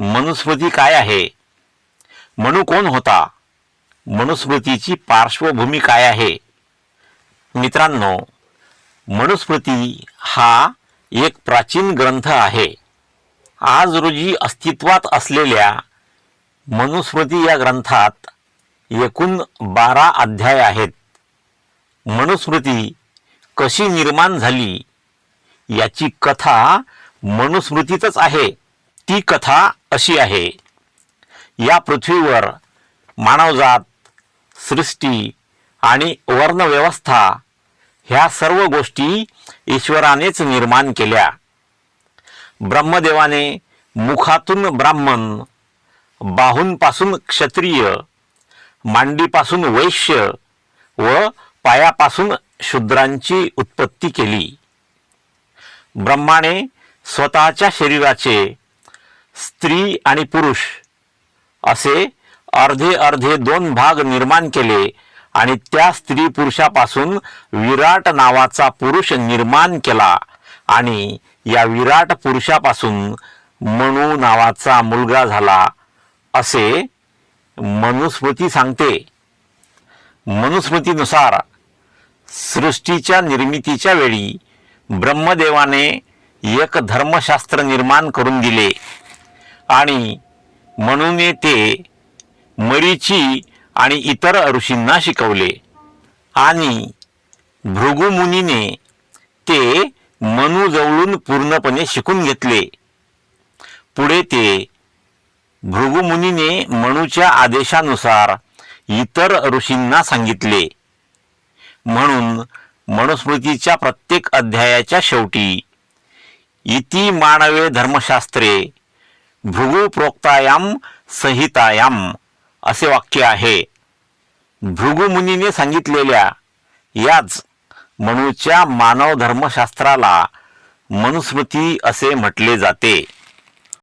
मनुस्मृती काय आहे? मनु कोण होता? मनुस्मृतीची पार्श्वभूमी काय आहे? मित्रांनो मनुस्मृती हा एक प्राचीन ग्रंथ आहे. आज रोजी अस्तित्वात असलेल्या मनुस्मृती या ग्रंथात एकूण बारा अध्याय आहेत. मनुस्मृती कशी निर्माण झाली? याची कथा मनुस्मृतीतच आहे. ती कथा अशी आहे. या पृथ्वीवर मानवजात सृष्टी आणि वर्णव्यवस्था ह्या सर्व गोष्टी ईश्वरानेच निर्माण केल्या. ब्रह्मदेवाने मुखातून ब्राह्मण बाहूंपासून क्षत्रिय मांडीपासून वैश्य व पायापासून शूद्रांची उत्पत्ती केली. ब्रह्माने स्वतःच्या शरीराचे स्त्री आणि पुरुष असे अर्धे अर्धे दोन भाग निर्माण केले आणि त्या स्त्री पुरुषापासून विराट नावाचा पुरुष निर्माण केला. आणि या विराट पुरुषापासून मनु नावाचा मुलगा झाला असे मनुस्मृती सांगते. मनुस्मृतीनुसार सृष्टीच्या निर्मितीच्या वेळी ब्रह्मदेवाने एक धर्मशास्त्र निर्माण करून दिले. आणि म्हणून ते मरीची आणि इतर ऋषींना शिकवले. आणि भृगुमुनीने ते मनुजवळून पूर्णपणे शिकून घेतले. पुढे ते भृगुमुनीने मनुच्या आदेशानुसार इतर ऋषींना सांगितले. म्हणून मनुस्मृतीच्या प्रत्येक अध्यायाच्या शेवटी इति मानवे धर्मशास्त्रे भृगु प्रोक्तायाम संहितायाम असे वाक्य आहे. भृगुमुनीने सांगितलेल्या याच मनूच्या मानव धर्मशास्त्राला मनुस्मृती असे म्हटले जाते.